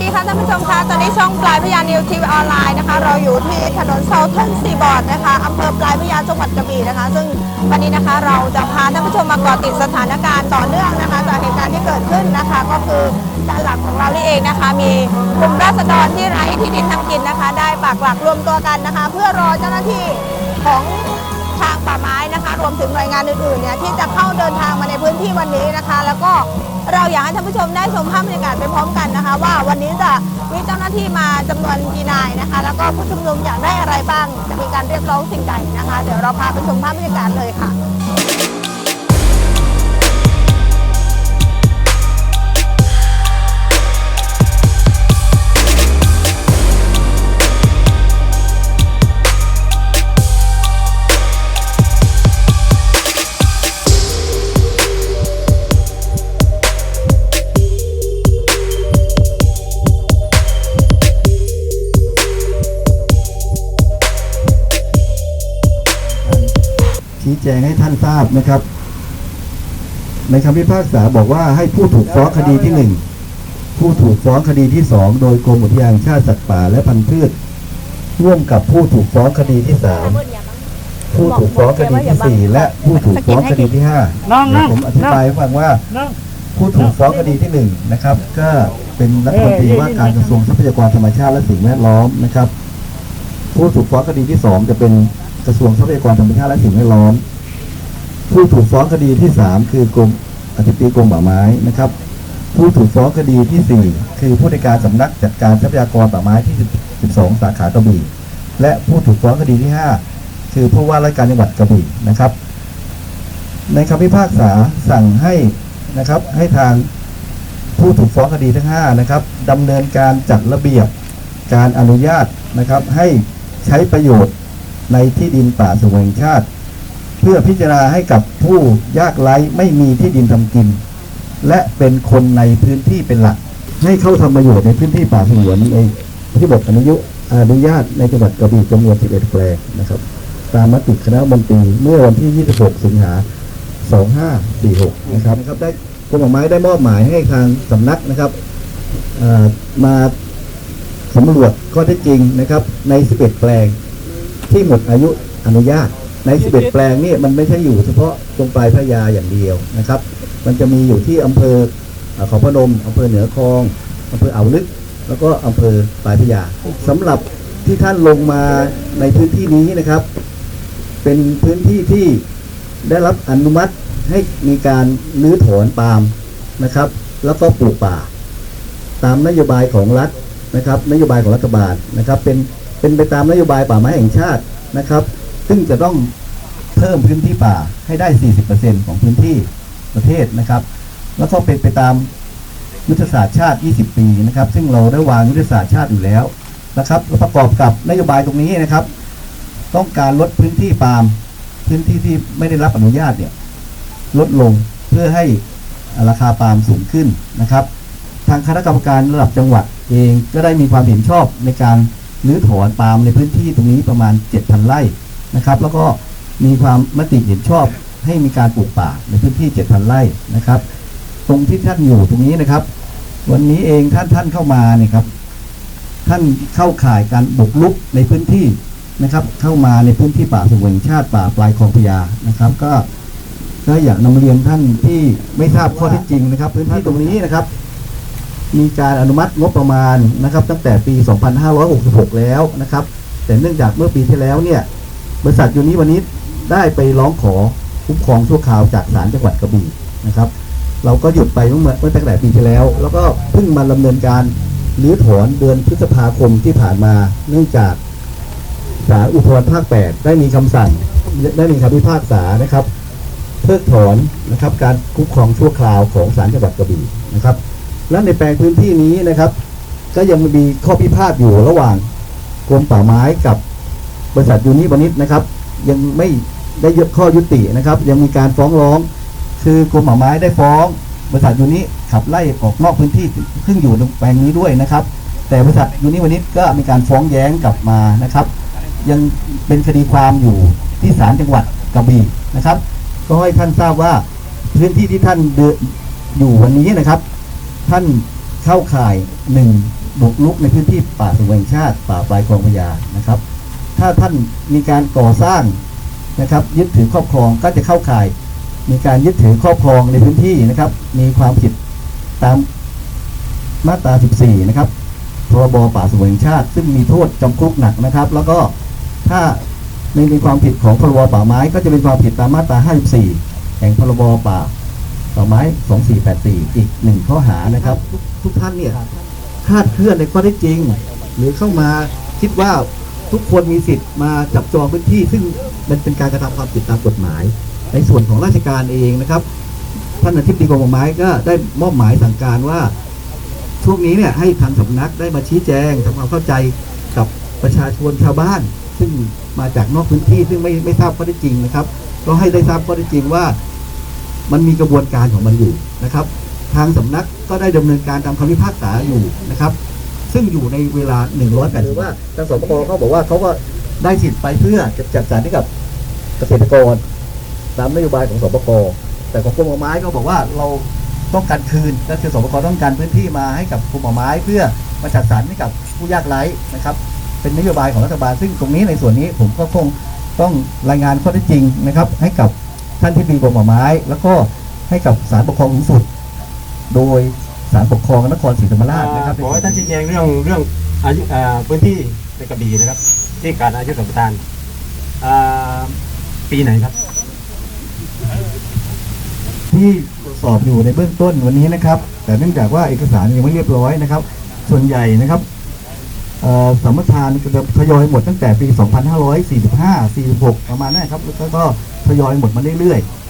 ที่ช่องปลายพยานิวทีวีออนไลน์นะคะ เราอยู่ที่ถนนเซาทนซีบอร์ดนะคะอำเภอปลายพยาจังหวัดกระบี่นะคะ ซึ่งวันนี้นะคะเราจะพาท่านผู้ชมมาเกาะติดสถานการณ์ต่อเนื่องนะคะ จากเหตุการณ์ที่เกิดขึ้นนะคะ ก็คือด้านหลังของเรานี่เองนะคะ มีกลุ่มราษฎรที่ไร้ที่ดินทำกินนะคะ ได้ปักหลักรวมตัวกันนะคะ เพื่อรอเจ้าหน้าที่ของทางป่าไม้ รวมถึงหน่วยงานอื่นๆเนี่ยที่จะเข้าเดินทางมาในพื้นที่วันนี้นะคะ แล้วก็เราอยากให้ท่านผู้ชมได้ชมภาพบรรยากาศไปพร้อมกันนะคะ ว่าวันนี้จะมีเจ้าหน้าที่มาจำนวนกี่นายนะคะ แล้วก็ผู้ชุมนุมอยากได้อะไรบ้างจะมีการเรียกร้องสิ่งใดนะคะ เดี๋ยวเราพาไปชมภาพบรรยากาศเลยค่ะ นทราบนะครับ ในคำพิพากษาบอกว่าให้ผู้ถูกฟ้องคดีที่หนึ่งผู้ถูกฟ้องคดีที่สองโดยกรมอุทยานแห่งชาติสัตว์ป่าและพันธุ์พืชร่วมกับผู้ถูกฟ้องคดีที่สามผู้ถูกฟ้องคดีที่สี่และผู้ถูกฟ้องคดีที่ห้าน้องเดี๋ยวน้องผมอธิบายให้ฟังว่าน้องผู้ถูกฟ้องคดีที่หนึ่งนะครับ ก็เป็นรัฐมนตรีว่าการกระทรวงทรัพยากรธรรมชาติและสิ่งแวดล้อมนะครับ ผู้ถูกฟ้องคดีที่สองจะเป็นกระทรวงทรัพยากรธรรมชาติและสิ่งแวดล้อม ผู้ถูกฟ้องคดีที่สามคือกรมอธิบดีกรมป่าไม้นะครับ ผู้ถูกฟ้องคดีที่สี่คือผู้ในการสำนักจัดการทรัพยากรป่าไม้ที่ 12 สาขากระบี่และผู้ถูกฟ้องคดีที่ห้าคือผู้ว่าราชการจังหวัดกระบี่นะครับ ในคำพิพากษาสั่งให้นะครับให้ทางผู้ถูกฟ้องคดีทั้งห้านะครับดำเนินการจัดระเบียบการอนุญาตนะครับให้ใช้ประโยชน์ในที่ดินป่าสงวนชาติ พื่อพิจารณาให้กับผู้ยากไร้ไม่มีที่ดินทำกิน และเป็นคนในพื้นที่เป็นหลัก ให้เข้าทำประโยชน์ในพื้นที่ป่าสงวนในที่บทอนุยุอนุญาตในจังหวัดกระบี่จำนวน 11 แปลงนะครับ ตามมติคณะรัฐมนตรีเมื่อวันที่ 26 สิงหา 2546 นะครับนะครับได้กรมป่าไม้ได้มอบหมายให้ทางสำนักนะครับมาสำรวจข้อเท็จจริงนะครับใน 11 แปลงที่หมดอายุอนุญาต ใน 11 แปลงนี่มันไม่ใช่อยู่เฉพาะตรงปลายพระยาอย่างเดียวนะครับ มันจะมีอยู่ที่อำเภอเอ่อเขาพนมอำเภอเหนือคลองอำเภออ่าวลึก แล้วก็อำเภอปลายพระยาสำหรับที่ท่านลงมาในพื้นที่นี้นะครับ เป็นพื้นที่ที่ได้รับอนุมัติให้มีการรื้อถอนปาล์มนะครับ แล้วก็ปลูกป่า ตามนโยบายของรัฐนะครับ นโยบายของรัฐบาลนะครับ เป็นเป็นไปตามนโยบายป่าไม้แห่งชาตินะครับ ซึ่งจะต้องเพิ่มพื้นที่ป่าให้ได้ 40%ของพื้นที่ประเทศนะครับ แล้วก็เป็นไปตามยุทธศาสตร์ชาติ 20 ปีนะครับ ซึ่งเราได้วางยุทธศาสตร์ชาติอยู่แล้วนะครับประกอบกับนโยบายตรงนี้นะครับ ต้องการลดพื้นที่ปาล์มพื้นที่ที่ไม่ได้รับอนุญาตเนี่ยลดลงเพื่อให้ราคาปาล์มสูงขึ้นนะครับ ทางคณะกรรมการระดับจังหวัดเองก็ได้มีความเห็นชอบในการรื้อถอนปาล์มในพื้นที่ตรงนี้ประมาณ 7,000 ไร่ นะครับ แล้วก็มีความมติเห็นชอบให้มีการปลูกป่าในพื้นที่ 7,000 ไร่นะครับ ตรงที่ท่านอยู่ตรงนี้นะครับ วันนี้เองท่านท่านเข้ามาเนี่ยครับ ท่านเข้าข่ายการบุกรุกในพื้นที่นะครับ เข้ามาในพื้นที่ป่าสงวนชาติป่าปลายคลองพญานะครับ ก็ก็อยากนำเรียนท่านที่ไม่ทราบข้อเท็จจริงนะครับ พื้นที่ตรงนี้นะครับ มีการอนุมัติงบประมาณนะครับ ตั้งแต่ปี 2566 แล้วนะครับ แต่เนื่องจากเมื่อปีที่แล้วเนี่ย บริษัทยูนิวันนี้ได้ไปร้องขอคุ้มครองชั่วคราวจากศาลจังหวัดกระบี่นะครับ เราก็หยุดไปเมื่อเมื่อตั้งแต่ปีที่แล้ว แล้วก็เพิ่งมาดำเนินการรื้อถอนเดือนพฤษภาคมที่ผ่านมาเนื่องจากศาลอุทธรณ์ภาค 8 ได้มีคำสั่งได้มีคำพิพากษานะครับ เพิกถอนนะครับการคุ้มครองชั่วคราวของศาลจังหวัดกระบี่นะครับ และในแปลงพื้นที่นี้นะครับ ก็ยังมีข้อพิพาทอยู่ระหว่างกรมป่าไม้กับ บริษัทยูนิวานิชนะครับ ยังไม่ได้ยกข้อยุตินะครับ ยังมีการฟ้องร้อง คือกรมป่าไม้ได้ฟ้อง บริษัทยูนิขับไล่ออกนอกพื้นที่ซึ่งอยู่ในแปลงนี้ด้วยนะครับ แต่บริษัทยูนิวานิชก็มีการฟ้องแย้งกลับมานะครับ ยังเป็นคดีความอยู่ที่ศาลจังหวัดกระบี่นะครับ ก็ให้ท่านทราบว่าพื้นที่ที่ท่านเดินอยู่วันนี้นะครับ ท่านเข้าข่ายหนึ่งบุกรุกในพื้นที่ป่าสงวนแห่งชาติ ป่าปลายคลองพญานะครับ ถ้าท่านมีการก่อสร้างนะครับ ยึดถือครอบครองก็จะเข้าข่าย มีการยึดถือครอบครองในพื้นที่นะครับ มีความผิดตามมาตรา 14 นะครับพรบป่าสงวนแห่งชาติ ซึ่งมีโทษจำคุกหนักนะครับ แล้วก็ถ้าไม่มีความผิดของพรบป่าไม้ ก็จะเป็นความผิดตามมาตรา 54 แห่งพรบป่าป่าไม้ 2484 อีกหนึ่งข้อหานะครับ ทุกท่านเนี่ยคาดเคลื่อนในข้อเท็จจริง หรือเข้ามาคิดว่า ทุกคนมีสิทธิ์มาจับจองพื้นที่ ซึ่งมันเป็นการกระทำความผิดตามกฎหมาย ในส่วนของราชการเองนะครับท่านอธิบดีกรมป่าไม้ก็ได้มอบหมายสั่งการว่าช่วงนี้เนี่ยให้ทางสำนักได้มาชี้แจงทำความเข้าใจกับประชาชนชาวบ้าน ซึ่งมาจากนอกพื้นที่ซึ่งไม่ไม่ทราบข้อเท็จจริงนะครับ ก็ให้ได้ทราบข้อเท็จจริงว่า มันมีกระบวนการของมันอยู่นะครับ ทางสำนักก็ได้ดำเนินการตามคำพิพากษาอยู่นะครับ ซึ่งอยู่ในเวลา180หรือว่าทางสปกเขาบอกว่าเขาก็ได้สิทธิ์ไปเพื่อจะจัดสรรให้กับเกษตรกร ตามนโยบายของสปกแต่ของกรมป่าไม้ก็บอกว่าเราต้องการคืนก็คือสปกต้องการพื้นที่มาให้กับกรมป่าไม้เพื่อมาจัดสรรให้กับผู้ยากไร้นะครับ เป็นนโยบายของรัฐบาล ซึ่งตรงนี้ในส่วนนี้ผมก็คงต้องรายงานข้อเท็จจริงนะครับ ให้กับท่านที่ดีกรมป่าไม้ แล้วก็ให้กับศาลปกครองสูงสุด โดย ศาลปกครองนครศรีธรรมราชนะครับขอให้ท่านชี้แจงเรื่องเรื่องอายุอ่าพื้นที่ในกระบี่นะครับ ที่การอายุสัมปทานอ่าปีไหนครับ ที่ตรวจสอบอยู่ในเบื้องต้นวันนี้นะครับ แต่เนื่องจากว่าเอกสารยังไม่เรียบร้อยนะครับ ส่วนใหญ่นะครับเอ่อสัมปทานจะทยอยหมดตั้งแต่ปี 2545 46 ประมาณนั้นนะครับแล้วก็ทยอยหมดมาเรื่อยๆ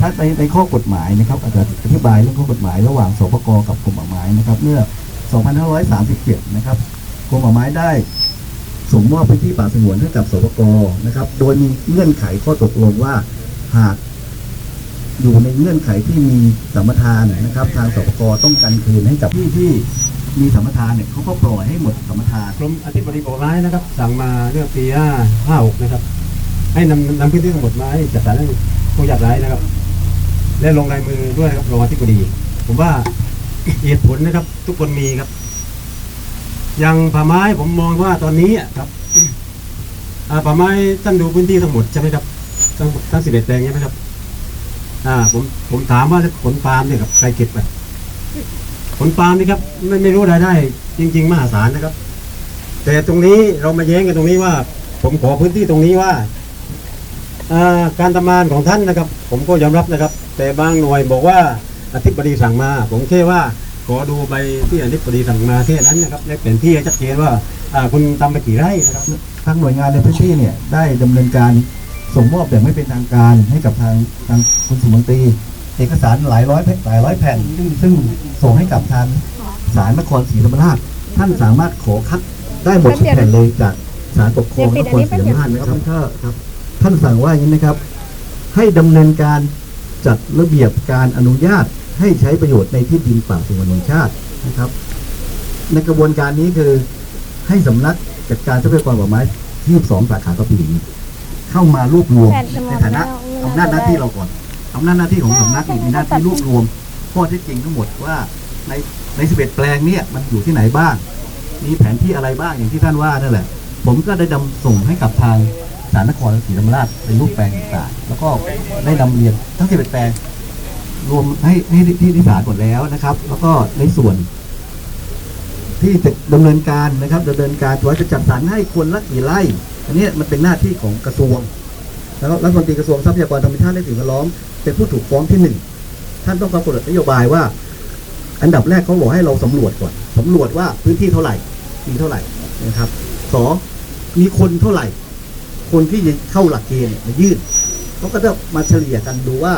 ถ้าในในข้อกฎหมายนะครับอาจจะอธิบายเรื่องข้อกฎหมายระหว่างสปกกับกรมป่าไม้นะครับเมื่อ 2537 นะครับกรมป่าไม้ได้ส่งมอบพื้นที่ป่าสงวนให้กับสปกนะครับ โดยมีเงื่อนไขข้อตกลงว่าหากอยู่ในเงื่อนไขที่มีสัมปทานนะครับ ทางสปกต้องการคืนให้กับที่ที่มีสัมปทานเนี่ยเขาก็ปล่อยให้หมดสัมปทานกรมอธิบดีป่าไม้นะครับ สั่งมาเรื่องปีห้าหกนะครับ ให้นำนำพื้นที่ทั้งหมดมาให้จัดสรรให้ผู้ยากไร้นะครับ และลงลายมือด้วยครับรองอธิบดี ผมว่าเหตุผลนะครับ ทุกคนมีครับ อย่างป่าไม้ผมมองว่าตอนนี้ครับอ่าป่าไม้ท่านดูพื้นที่ทั้งหมดใช่ไหมครับทั้งทั้งสิบเอ็ดแปลงใช่ไหมครับ อ่า ผมผมถามว่าผลปาล์มเนี่ยครับใครเก็บไปผลปาล์มนี่ครับไม่ไม่รู้รายได้ จริง ๆ มหาศาลนะครับ แต่ตรงนี้เรามาแย้งกันตรงนี้ว่า ผมขอพื้นที่ตรงนี้ว่า การทำงานของท่านนะครับ ผมก็ยอมรับนะครับ แต่บางหน่วยบอกว่าอธิบดีสั่งมา ผมแค่ว่าขอดูใบที่อธิบดีสั่งมาแค่นั้นนะครับและเป็นที่ให้ชัดเจนว่าอ่าคุณทำไปกี่ไร่นะครับทางหน่วยงานในพื้นที่เนี่ยได้ดำเนินการส่งมอบแบบไม่เป็นทางการให้กับทางทางคุณสุมนตรีเอกสารหลายร้อยแผ่นหลายร้อยแผ่นซึ่งซึ่งส่งให้กับทางศาลนครศรีธรรมราชท่านสามารถขอคัดได้หมดทุกแผ่นเลยจากศาลปกครองนครศรีธรรมราชนะครับ ท่านครับท่านสั่งว่าอย่างนี้นะครับ ให้ดำเนินการจัดระเบียบการอนุญาตให้ใช้ประโยชน์ในที่ดินป่าสงวนแห่งชาตินะครับ ในกระบวนการนี้คือให้สำนักจัดการทรัพยากรป่าไม้ที่2สาขากระบี่เข้ามารวบรวมแผ่นจะมในองฐานะแล้วอำนาจหน้าที่เราก่อนอำนาจหน้าที่ของสำนักนี่มีหน้าที่รวบรวมข้อเท็จจริงทั้งหมดว่าในใน11แปลงเนี่ยมันอยู่ที่ไหนบ้าง มีแผนที่อะไรบ้างอย่างที่ท่านว่านั่นแหละ ผมก็ได้นำส่งให้กับทาง สารนครศรีธรรมราชเป็นรูปแปลงต่างๆแล้วก็ได้นำเรียนทั้ง11แปลงรวมให้ให้ที่ที่ศาลหมดแล้วนะครับ แล้วก็ในส่วน ที่จะดำเนินการนะครับดำเนินการว่าจะจัดสรรให้คนละกี่ไร่อันนี้มันเป็นหน้าที่ของกระทรวง แล้วรัฐมนตรีกระทรวงทรัพยากรธรรมชาติและสิ่งแวดล้อมเป็นผู้ถูกฟ้องที่หนึ่งท่านต้องกำหนดนโยบายว่า อันดับแรกเขาบอกให้เราสำรวจก่อนสำรวจว่าพื้นที่เท่าไหร่มีเท่าไหร่นะครับสองมีคนเท่าไหร่ คนที่เข้าหลักเกณฑ์มายื่นเขาก็จะมาเฉลี่ยกันดูว่า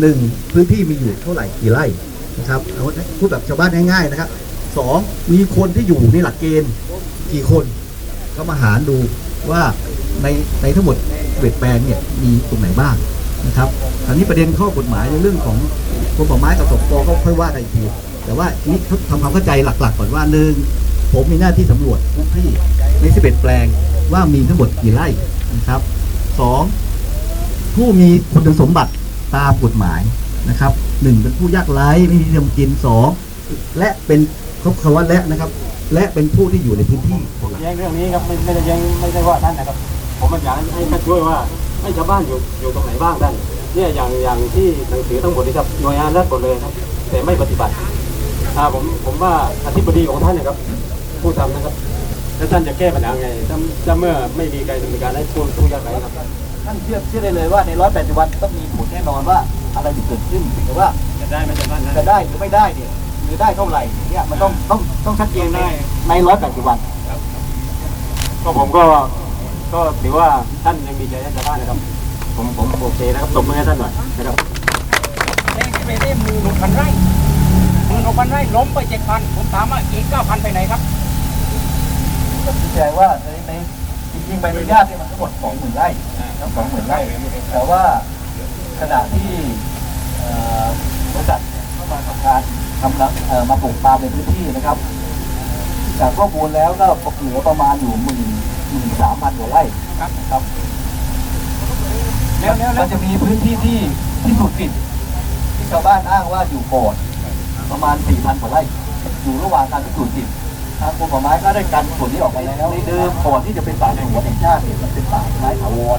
หนึ่งพื้นที่มีอยู่เท่าไหร่กี่ไร่นะครับเอาพูดแบบชาวบ้านง่ายๆนะครับสองมีคนที่อยู่ในหลักเกณฑ์กี่คนก็มาหารดูว่าในในทั้งหมดเวทแปลงเนี่ยมีตรงไหนบ้างนะครับอันนี้ประเด็นข้อกฎหมายในเรื่องของกรมป่าไม้กับสปกก็ค่อยว่ากันอีกทีแต่ว่านี่ทำความเข้าใจหลักๆก่อนว่าหนึ่งผมมีหน้าที่สำรวจพื้นที่ใน 11 แปลงว่ามีทั้งหมดกี่ไร่ นะครับสองผู้มีคุณสมบัติตามกฎหมายนะครับหนึ่งเป็นผู้ยากไร้ไม่มีที่ทำกินสองและเป็นครบคำว่าและนะครับ และเป็นผู้ที่อยู่ในพื้นที่แย้งเรื่องนี้ครับไม่ไม่ได้แย้งไม่ได้ว่าท่านนะครับ ผมอยากให้ท่านช่วยว่าให้ชาวบ้านอยู่อยู่ตรงไหนบ้างท่านเนี่ยอย่างอย่างที่หนังสือทั้งหมดนี่ครับหน่วยงานรัฐหมดเลยครับ แต่ไม่ปฏิบัติอ่าผมผมว่าอธิบดีของท่านนะครับ ผู้ทำนะครับ แล้วท่านจะแก้ปัญหาไงถ้าถ้าเมื่อไม่มีการดำเนินการให้ผู้ผู้ยากไร้ครับ ท่านเชื่อเชื่อได้เลยว่าในร้อยแปดสิบวันต้องมีผลแน่นอนว่าอะไรจะเกิดขึ้นหรือว่าจะได้ไหมชาวบ้านจะได้หรือไม่ได้เนี่ยหรือได้เท่าไหร่เนี่ยมันต้องต้องต้องชัดเจนในในร้อยแปดสิบวันก็ผมก็ก็ถือว่าท่านยังมีใจให้ชาวบ้านนะครับ ผมผมโอเคนะครับตบมือให้ท่านหน่อยนะครับเลขที่ไปได้หมื่นหกพันไร่หมื่นหกพันไร่ล้มไปเจ็ดพันผมถามว่าอีกเก้าพันไปไหนครับ ก็ชี้แจงว่าในในจริงๆใบอนุญาตเนี่ยมันทั้งหมดสองหมื่นไร่ทั้งสองหมื่นไร่ แต่ว่าขณะที่เอ่อบริษัทเข้ามาทำการทำรังเอ่อมาปลูกปาล์มในพื้นที่นะครับ จากข้อมูลแล้วก็เหลือประมาณอยู่หมื่นหมื่นสามพันกว่าไร่ครับแล้วแล้วแล้มัว นจะมีพื้นที่ที่ที่ถูกปิดที่ชาวบ้านอ้างว่าอยู่ก่อนประมาณ4,000กว่าไร่ อยู่ระหว่างการพิสูจน์สิทธิ์ ทางกรมป่าไม้ก็ได้กันส่วนนี้ออกไปแล้วในเดิมก่อนที่จะเป็นป่าสงวนแห่งชาติเนี่ยมันเป็นป่าไม้ถาวร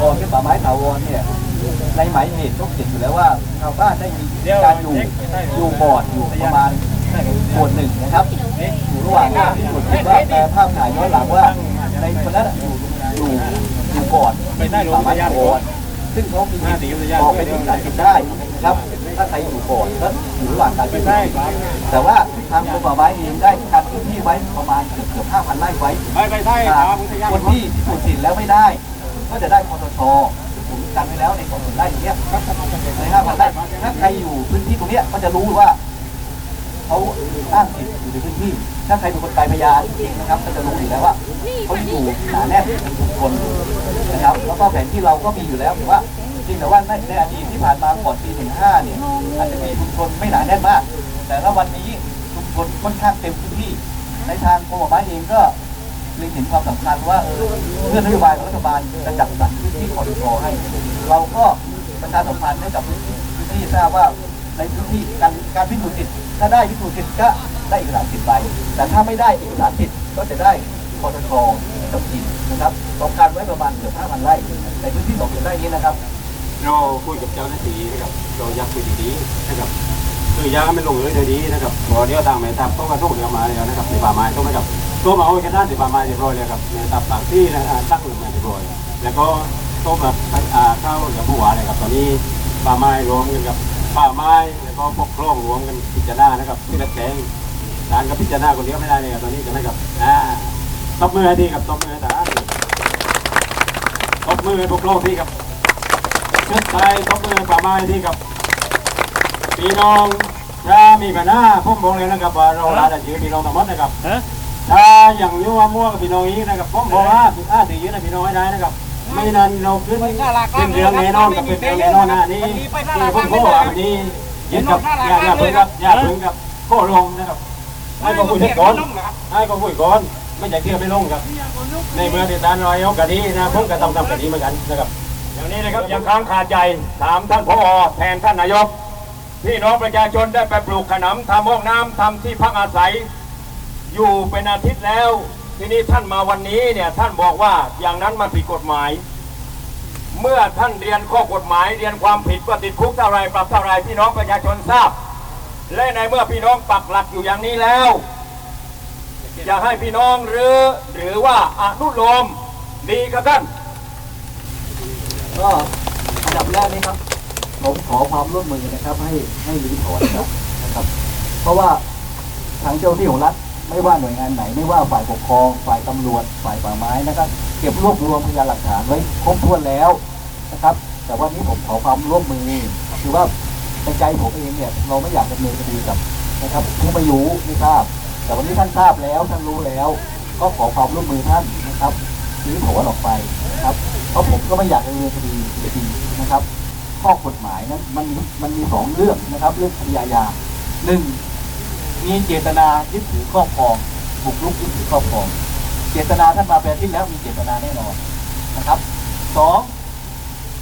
ก่อนเป็นป่าไม้ถาวรเนี่ยในหมายเหตุต้องเขียนอยู่แล้วว่าชาวบ้านได้มีการอยู่อยู่ก่อนอยู่ประมาณส่วนหนึ่งนะครับอยู่ระหว่างการพิสูจน์สิทธิ์ว่าแต่ภาพถ่ายย้อนหลังว่าในคนนั้นอยู่อยู่อยู่ก่อนไปใต้โรงป่าไม้พยาบาลถาวรซึ่งเขามีบอกเป็นที่ตัดสินได้ครับ ถ้าใครอยู่ก่อนก็อยู่ระหว่างการพิจารณาแต่ว่าทางกรมป่าไม้เองได้การพื้นที่ไว้ประมาณเกือบเกือบ5,000ไร่ไว้ไปไปใช่อ่าครับผมจะยากคนที่พิสูจน์สิทธิ์แล้วไม่ได้ ก็จะได้พทชผมกันไว้แล้วในของไร่อย่างเงี้ยใน5,000ไร่ถ้าใครอยู่พื้นที่ตรงเนี้ยก็จะรู้ว่าเขาอ้างสิทธิ์อยู่ในพื้นที่ ถ้าใครเป็นคนกายพยานจริงๆนะครับ ก็จะรู้อยู่แล้วว่าเขาอยู่หนาแน่นกันทุกคนนะครับ แล้วก็แผนที่เราก็มีอยู่แล้วแต่ว่า จริงแต่ว่าในในอดีตที่ผ่านมาก่อนปี15เนี่ยอาจจะมีชุมชนไม่หนาแน่นมาก แต่ถ้าวันนี้ชุมชนค่อนข้างเต็มพื้นที่ ในทางกรมป่าไม้เองก็เล็งเห็นความสำคัญว่าเออเพื่อนนโยบายของรัฐบาลจะจัดสรรพื้นที่คอร์ดให้ เราก็ประชาสัมพันธ์ให้กับพื้นที่ทราบว่าในพื้นที่การการพิสูจน์สิทธิ์ถ้าได้พิสูจน์สิทธิ์ก็ได้เอกสารสิทธิ์ไป แต่ถ้าไม่ได้เอกสารสิทธิ์ก็จะได้คอร์ดกับกินนะครับต้องการไว้ประมาณเกือบ5,000ไร่ในพื้นที่สองเกือบไร่นี้นะครับ เราคุยกับเจ้าหน้าที่นะครับเราอยากคุยดีๆนะครับคือยากให้มันลงเอยโดยดีนะครับพอเดี๋ยวทางแม่ทัพต้องมาทุกเดียวมาแล้วนะครับในป่าไม้ต้องนะครับตัวมาเอาไว้กันด้านในป่าไม้เรียบร้อยแล้วครับแม่ทัพบางที่นะอ่าตั้งลงมาเรียบร้อยแล้วก็ต้องแบบอ่าเข้าอย่างผู้ว่าเลยครับตอนนี้ป่าไม้รวมกันกับป่าไม้แล้วก็ปกครองรวมกันพิจารณานะครับที่ระแกงศาลก็พิจารณาคนเดียวไม่ได้เลยครับตอนนี้ใช่ไมครับอ่าตบมือให้ดีครับตบมือให้ทหาตบมือปกครองที่ครับ ชิดใจตบมือป่าไม้ที่กับพี่น้องถ้ามีปัญหาผมบอกเลยนะครับว่าเราลาจะยืนพี่น้องทั้งหมดนะครับถ้าอย่างยั่วมั่วกับพี่น้องอีกนะครับผมบอกว่าอาถือยืนนะพี่น้องให้ได้นะครับไม่นั้นเราขึ้นเป็นเรื่องแน่นอนกับเป็นเรื่องแน่นอนนะนี่ที่ผมบอกว่าวันนี้ยึดกับอย่าอย่าเพิ่งครับอย่าเพิ่งครับก็ลงนะครับให้ก็คุยก่อนให้ก็คุยก่อนไม่ใช่เที่ยวไม่ลงครับในเมื่อที่ตานรอยเอากะดีนะผมก็ต้องทำกะดีเหมือนกันนะครับ อย่างนี้นะครับยังค้างคาใจถามท่านพอแทนท่านนายก พี่น้องประชาชนได้ไปปลูกขนำทำห้องน้ำทำที่พักอาศัย อยู่เป็นอาทิตย์แล้ว ทีนี้ท่านมาวันนี้เนี่ยท่านบอกว่าอย่างนั้นมันผิดกฎหมาย เมื่อท่านเรียนข้อกฎหมายเรียนความผิดว่าติดคุกเท่าไรปรับเท่าไรพี่น้องประชาชนทราบ และในเมื่อพี่น้องปักหลักอยู่อย่างนี้แล้วอยากให้พี่น้องหรือหรือว่าอนุโลมดีครับท่าน ก็อันดับแรกนี้ครับ ผมขอความร่วมมือนะครับ ให้ให้รื้อถอนครับนะครับ เพราะว่าทางเจ้าหน้าที่ของรัฐไม่ว่าหน่วยงานไหน ไม่ว่าฝ่ายปกครอง ฝ่ายตำรวจ ฝ่ายป่าไม้นะครับ เก็บรวบรวมพยานหลักฐานไว้ครบถ้วนแล้วนะครับ แต่ว่านี้ผมขอความร่วมมือคือว่าในใจผมเองเนี่ย เราไม่อยากดำเนินคดีกับนะครับผู้ไม่รู้ไม่ทราบ แต่วันนี้ท่านทราบแล้วท่านรู้แล้ว ก็ขอความร่วมมือท่านนะครับรื้อถอนออกไปนะครับ เพราะผมก็ไม่อยากดำเนินคดีคดีนะครับ ข้อกฎหมายนั้นมันมันมีสองเรื่องนะครับ เรื่องคดีอาญาหนึ่งมีเจตนายึดถือครอบครองบุกรุกยึดถือครอบครอง เจตนาท่านมาแปลที่แล้วมีเจตนาแน่นอนนะครับสอง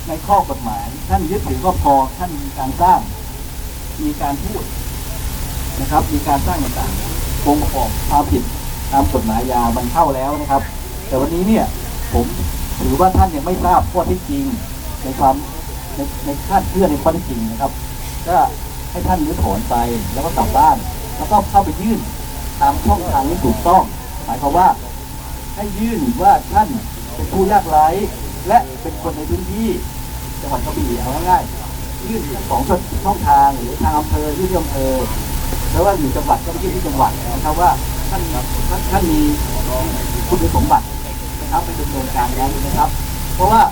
ในข้อกฎหมายท่านยึดถือครอบครองท่านมีการสร้าง มีการพูดนะครับ มีการสร้างต่างๆวงของความผิดตามกฎหมายยามันเข้าแล้วนะครับ แต่วันนี้เนี่ยผม ถือว่าท่านยังไม่ทราบข้อท็จจริงในความในในคาดเคลื่อในข้อท็จจริงนะครับ ก็ให้ท่านรื้อถอนไปแล้วก็กลับบ้าน แล้วก็เข้าไปยื่นตามช่องทางที่ถูกต้อง หมายความว่าให้ยื่นว่าท่านเป็นผู้ยากไร้และเป็นคนในพื้นที่จังหวัดกระบี่เอาง่ายๆยื่นสองช่องทางหรือทางอำเภอยื่นที่อำเภอแล้วว่าอยู่จังหวัดก็ไปยื่นที่จังหวัดนะครับว่าท่านท่านท่านมีคุณสมบัติ ครับเป็นดำเนินการนั้นนะครับ เพราะว่า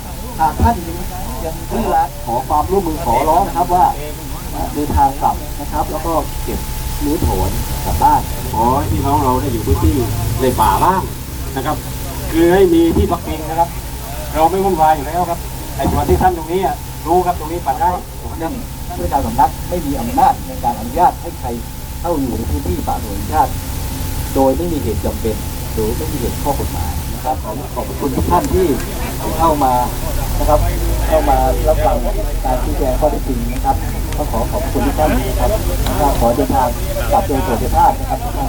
หากท่านยังยังดื้อรั้นขอความร่วมมือขอร้องนะครับว่าเดินทางกลับนะครับ แล้วก็เก็บรื้อถอนกลับบ้านขอให้พี่น้องเราได้อยู่พื้นที่ในป่าบ้างนะครับ คือให้มีที่พักพิงนะครับ เราไม่วุ่นวายอยู่แล้วครับไอ้ส่วนที่ท่านตรงนี้รู้ครับตรงนี้ปัดได้เรื่องผู้การสำนักไม่มีอำนาจในการอนุญาตให้ใครเข้าอยู่ในพื้นที่ป่าโดยชาติ โดยไม่มีเหตุจำเป็นหรือไม่มีเหตุข้อกฎหมาย นะครับขอขอบคุณทุกท่านที่เข้ามานะครับเข้ามารับฟังการชี้แจงข้อเท็จจริงนะครับก็ขอขอบคุณทุกท่านนะครับก็ขอเดินทางกลับโดยสวัสดิภาพนะครับทุกท่าน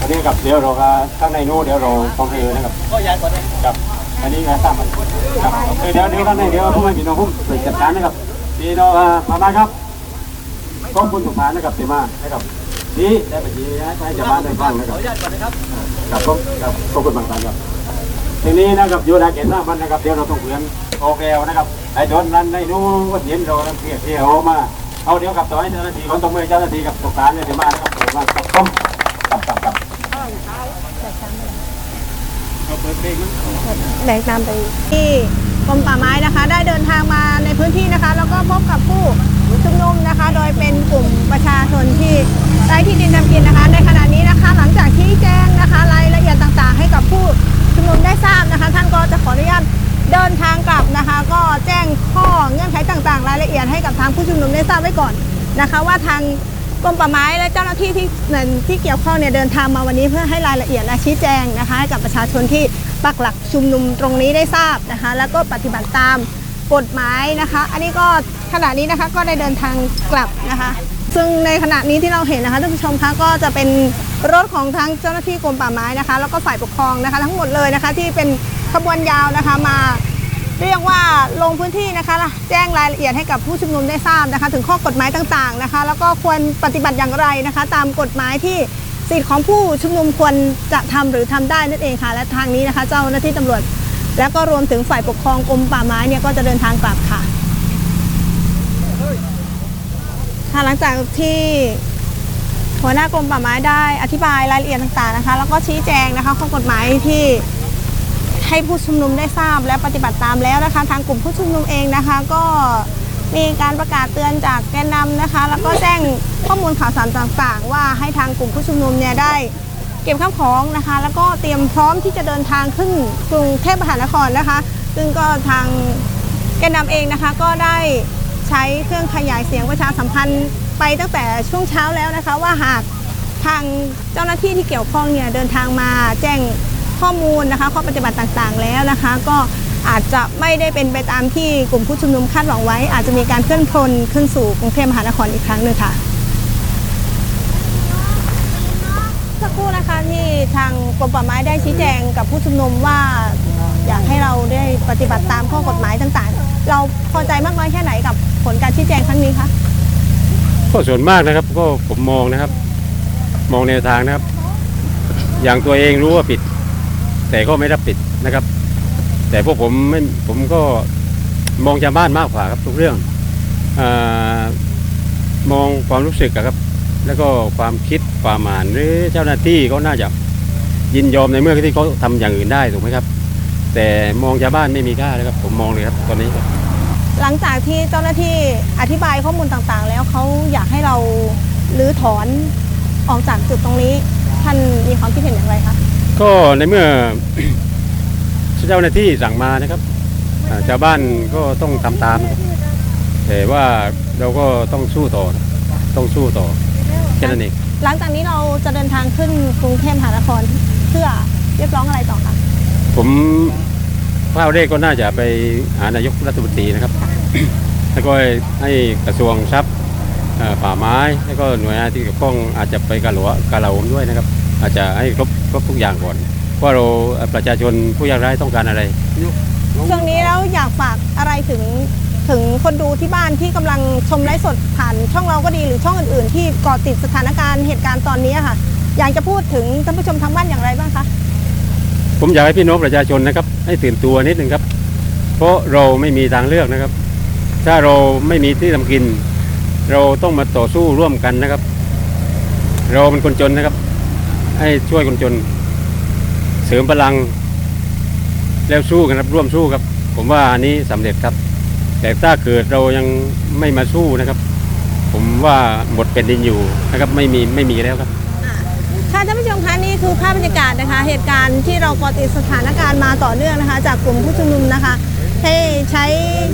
อันนี้กับเดี๋ยวเราก็ข้างในนู้นเดี๋ยวเราต้องเอนะครับกับอันนี้นะทราบมันครับเดี๋ยวเดี๋ยวข้างในเดี๋ยวผู้ไม่พี่น้องผมไปจัดการนะครับพี่น้องอ่ามามาครับขอบคุณสุภานะครับเตมานะครับนี่ได้ไปทีนะให้จะบ้านได้ฟังนะครับครับ ผมครับขอบคุณบางท่าครับทีนี้นะครับอยู่ในเขตสร้ามันนะครับเดี๋ยวเราต้องเพื่อนออกแล้วนะครับไอ้โดนนั้นในนู้นก็เห็นเราเพียเที่ยวมาเอาเดี๋ยวกับต่อให้เจ้าหน้าที่คนต้องมือเจ้าหน้าที่กับสุกาเนี่ยเต็มมานะครับเต็มมากครับผมครับครับครับแบกนำไปที่กรมป่าไม้นะคะ ได้เดินทางมาในพื้นที่นะคะ แล้วก็พบกับผู้ชุมนุมนะคะ โดยเป็นกลุ่มประชาชนที่ ได้ที่ดินทำกินนะคะ ในขณะนี้นะคะ หลังจากที่แจ้งนะคะรายละเอียดต่างๆ ให้กับผู้ชุมนุมได้ทราบนะคะ ท่านก็จะขออนุญาตเดินทางกลับนะคะ ก็แจ้งข้อเงื่อนไขต่างๆ รายละเอียดให้กับทางผู้ชุมนุมได้ทราบไว้ก่อนนะคะ ว่าทางกรมป่าไม้และเจ้าหน้าที่ที่ที่เกี่ยวข้องเนี่ยเดินทางมาวันนี้เพื่อให้รายละเอียดและชี้แจงนะคะให้กับประชาชนที่ปักหลักชุมนุมตรงนี้ได้ทราบนะคะ แล้วก็ปฏิบัติตามกฎหมายนะคะ อันนี้ก็ขณะนี้นะคะก็ได้เดินทางกลับนะคะ ซึ่งในขณะนี้ที่เราเห็นนะคะท่านผู้ชมคะก็จะเป็นรถของทั้งเจ้าหน้าที่กรมป่าไม้นะคะ แล้วก็ฝ่ายปกครองนะคะ ทั้งหมดเลยนะคะ ที่เป็นขบวนยาวนะคะมาเรียกว่าลงพื้นที่นะคะแจ้งรายละเอียดให้กับผู้ชุมนุมได้ทราบนะคะ ถึงข้อกฎหมายต่างๆนะคะ แล้วก็ควรปฏิบัติอย่างไรนะคะ ตามกฎหมายที่สิทธิของผู้ชุมนุมควรจะทำหรือทำได้นั่นเองค่ะ และทางนี้นะคะ เจ้าหน้าที่ตำรวจ แล้วก็รวมถึงฝ่ายปกครองกรมป่าไม้เนี่ยก็จะเดินทางกลับค่ะ ค่ะหลังจากที่หัวหน้ากรมป่าไม้ได้อธิบายรายละเอียดต่างๆนะคะ แล้วก็ชี้แจงนะคะข้อกฎหมายที่ให้ผู้ชุมนุมได้ทราบและปฏิบัติตามแล้วนะคะ ทางกลุ่มผู้ชุมนุมเองนะคะ ก็มีการประกาศเตือนจากแกนนำนะคะ แล้วก็แจ้งข้อมูลข่าวสารต่างๆ ว่าให้ทางกลุ่มผู้ชุมนุมเนี่ยได้เก็บข้าวของนะคะ แล้วก็เตรียมพร้อมที่จะเดินทางขึ้นกรุงเทพมหานครนะคะ ซึ่งก็ทางแกนนำเองนะคะก็ได้ ใช้เครื่องขยายเสียงประชาสัมพันธ์ไปตั้งแต่ช่วงเช้าแล้วนะคะ ว่าหากทางเจ้าหน้าที่ที่เกี่ยวข้องเนี่ยเดินทางมาแจ้งข้อมูลนะคะข้อปฏิบัติต่างๆ แล้วนะคะ ก็อาจจะไม่ได้เป็นไปตามที่กลุ่มผู้ชุมนุมคาดหวังไว้ อาจจะมีการเคลื่อนพลขึ้นสู่กรุงเทพมหานครอีกครั้งหนึ่งค่ะสักครู่นะคะที่ทางกรมป่าไม้ได้ชี้แจงกับผู้ชุมนุมว่า อยากให้เราได้ปฏิบัติตามข้อกฎหมายต่างๆ เราพอใจมากน้อยแค่ไหนกับ ผลการชี้แจงครั้งนี้คะก็ส่วนมากนะครับ ก็ผมมองนะครับ มองแนวทางนะครับ อย่างตัวเองรู้ว่าผิด แต่ก็ไม่รับผิดนะครับ แต่พวกผมไม่ผมก็มองชาวบ้านมากกว่าครับทุกเรื่องอมองความรู้สึกครับ แล้วก็ความคิดความอ่านหรือเจ้าหน้าที่ก็น่าจะยินยอมในเมื่อที่เขาทำอย่างอื่นได้ถูกไหมครับ แต่มองชาวบ้านไม่มีค่าเลยครับ ผมมองเลยครับตอนนี้ครับ หลังจากที่เจ้าหน้าที่อธิบายข้อมูลต่างๆ แล้วเขาอยากให้เราลื้อถอนออกจากจุดตรงนี้ ท่านมีความคิดเห็นอย่างไรคะก็ในเมื่อเจ้าหน้าที่สั่งมานะครับอ่าชาวบ้านก็ต้องทำตามนะครับแต่ว่าเราก็ต้องสู้ต่อนะต้องสู้ต่อแค่นั้นเองหลังจากนี้เราจะเดินทางขึ้นกรุงเทพมหานครเพื่อเรียกร้องอะไรต่อคะผมภาพแรกก็น่าจะไปหานายกรัฐมนตรีนะครับ แล้วก็ให้กระทรวงทรัพย์เอ่อป่าไม้แล้วก็หน่วยงานที่เกี่ยวข้องอาจจะไปกาหลวกาลาโหมด้วยนะครับ อาจจะให้ครบครบทุกอย่างก่อนว่าเราเอ่อประชาชนผู้ยากไร้ต้องการอะไรช่วงนี้แล้วอยากฝากอะไรถึงถึงคนดูที่บ้านที่กำลังชมไลฟ์สดผ่านช่องเราก็ดีหรือช่องอื่นๆ ที่เกาะติดสถานการณ์เหตุการณ์ตอนนี้ค่ะ อยากจะพูดถึงท่านผู้ชมทางบ้านอย่างไรบ้างคะผมอยากให้พี่น้องประชาชนนะครับ ให้ตื่นตัวนิดนึงครับ เพราะเราไม่มีทางเลือกนะครับ ถ้าเราไม่มีที่ทำกิน เราต้องมาต่อสู้ร่วมกันนะครับ เราเป็นคนจนนะครับ ให้ช่วยคนจน เสริมพลัง แล้วสู้กันครับร่วมสู้ครับ ผมว่าอันนี้สำเร็จครับ แต่ถ้าเกิดเรายังไม่มาสู้นะครับ ผมว่าหมดเป็นดินอยู่นะครับ ไม่มีไม่มีแล้วครับค่ะท่านผู้ชมคะนี่คือภาพบรรยากาศนะคะ เหตุการณ์ที่เรากาะติดสถานการณ์มาต่อเนื่องนะคะ จากกลุ่มผู้ชุมนุมนะคะ ให้ใช้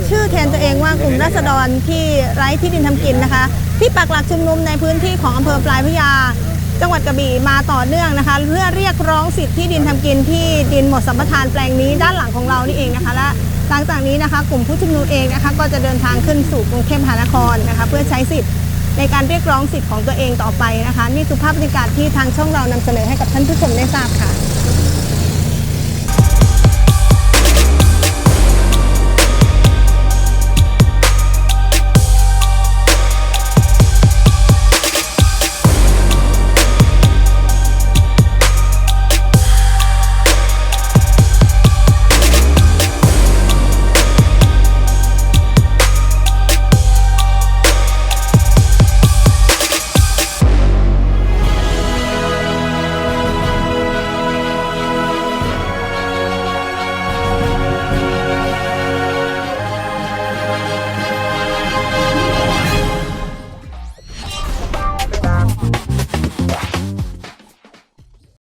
ชื่อแทนตัวเองว่ากลุ่มราษฎรที่ไร้ที่ดินทำกินนะคะ ที่ปักหลักชุมนุมในพื้นที่ของอำเภอปลายพระยา จังหวัดกระบี่มาต่อเนื่องนะคะ เพื่อเรียกร้องสิทธิที่ดินทำกินที่ดินหมดสัมปทานแปลงนี้ด้านหลังของเรานี่เองนะคะและหลังจากนี้นะคะกลุ่มผู้ชุมนุมเองนะคะก็จะเดินทางขึ้นสู่กรุงเทพมหานครนะคะเพื่อใช้สิทธิ์ในการเรียกร้องสิทธิ์ของตัวเองต่อไปนะคะ นี่คือภาพบรรยากาศที่ทางช่องเรานำเสนอให้กับท่านผู้ชมได้ทราบค่ะ